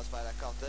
beyaz bayrak kalktı.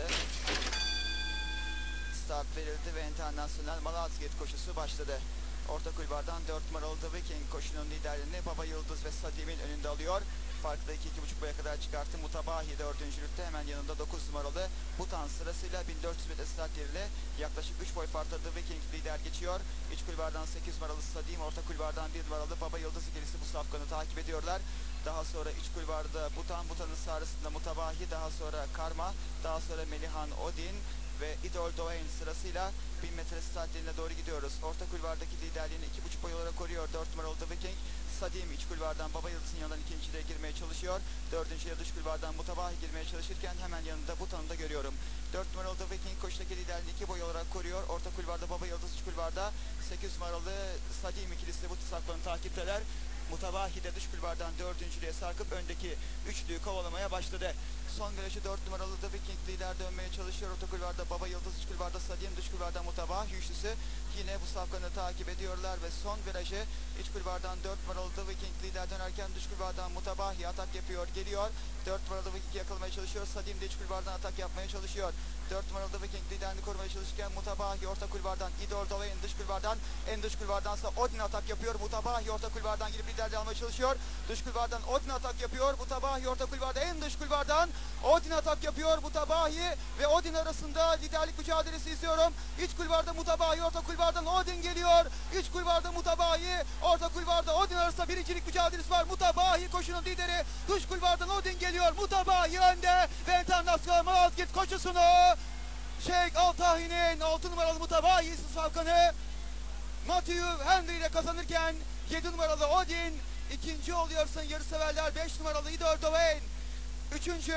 Start verildi ve internasyonel Malazgirt koşusu başladı. Orta kulvardan 4 numaralı The Viking koşunun liderliğini Baba Yıldız ve Sadim'in önünde alıyor. Farkı da 2-2,5 boya kadar çıkarttı. Mutabahi dördüncülükte hemen yanında 9 numaralı Butan sırasıyla 1400 metre start yeriyle yaklaşık 3 boy farkla The Viking lider geçiyor. İç kulvardan 8 numaralı Sadim, orta kulvardan 1 numaralı Baba Yıldız gerisi bu safkanı takip ediyorlar. Daha sonra iç kulvarda Butan, Butan'ın sağrısında Mutabahi, daha sonra Karma, daha sonra Melihan Odin, ve Idol Dovain sırasıyla 1000 metre start yerine doğru gidiyoruz. Orta kulvardaki liderliğini 2,5 boy olarak koruyor 4 numaralı The Viking. Sadim iç kulvardan Baba Yıldız'ın yanından ikinciliğe girmeye çalışıyor. Dördüncüye dış kulvardan Mutabahi girmeye çalışırken hemen yanında Butan'ı da görüyorum. 4 numaralı The Viking koşudaki liderliğini 2 boy olarak koruyor. Orta kulvarda Baba Yıldız iç kulvarda 8 numaralı Sadim ikilisi bu saplarını takipteler. Mutabahi de dış kulvardan dördüncülüğe sarkıp öndeki üçlüyü kovalamaya başladı. Son virajı 4 numaralı The Viking lider dönmeye çalışıyor. Orta kulvarda Baba Yıldız, iç kulvarda Sadim, dış kulvarda Mutabahi üçlüsü yine bu safkanı takip ediyorlar ve son virajı iç kulvardan 4 numaralı The Viking lider dönerken dış kulvardan Mutabahi atak yapıyor, geliyor. 4 numaralı The Viking yakalamaya çalışıyor. Sadim de iç kulvardan atak yapmaya çalışıyor. 4 numaralı The Viking liderini korumaya çalışırken Mutabahi orta kulvardan Idol Dolay'ın dış kulvardan en dış kulvardansa Odin atak yapıyor. Mutabahi orta kulvardan girip liderliği almaya çalışıyor. Dış kulvardan Odin atak yapıyor. Mutabahi orta kulvarda en dış kulvardan Odin atak yapıyor. Mutabahi ve Odin arasında liderlik mücadelesi izliyorum. İç kulvarda Mutabahi, orta kulvardan Odin geliyor. İç kulvarda Mutabahi, orta kulvarda Odin arasında birincilik mücadelesi var. Mutabahi koşunun lideri. Dış kulvardan Odin geliyor. Mutabahi önde ve internasyonel Malazgirt koşusunu Şeyh Altahi'nin 6 numaralı Mutabahi Safkan'ı Matthew Henry ile kazanırken 7 numaralı Odin ikinci oluyorsun yarı severler 5 numaralı Idor Dovain üçüncü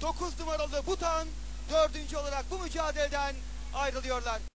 9 numaralı Butan dördüncü olarak bu mücadeleden ayrılıyorlar.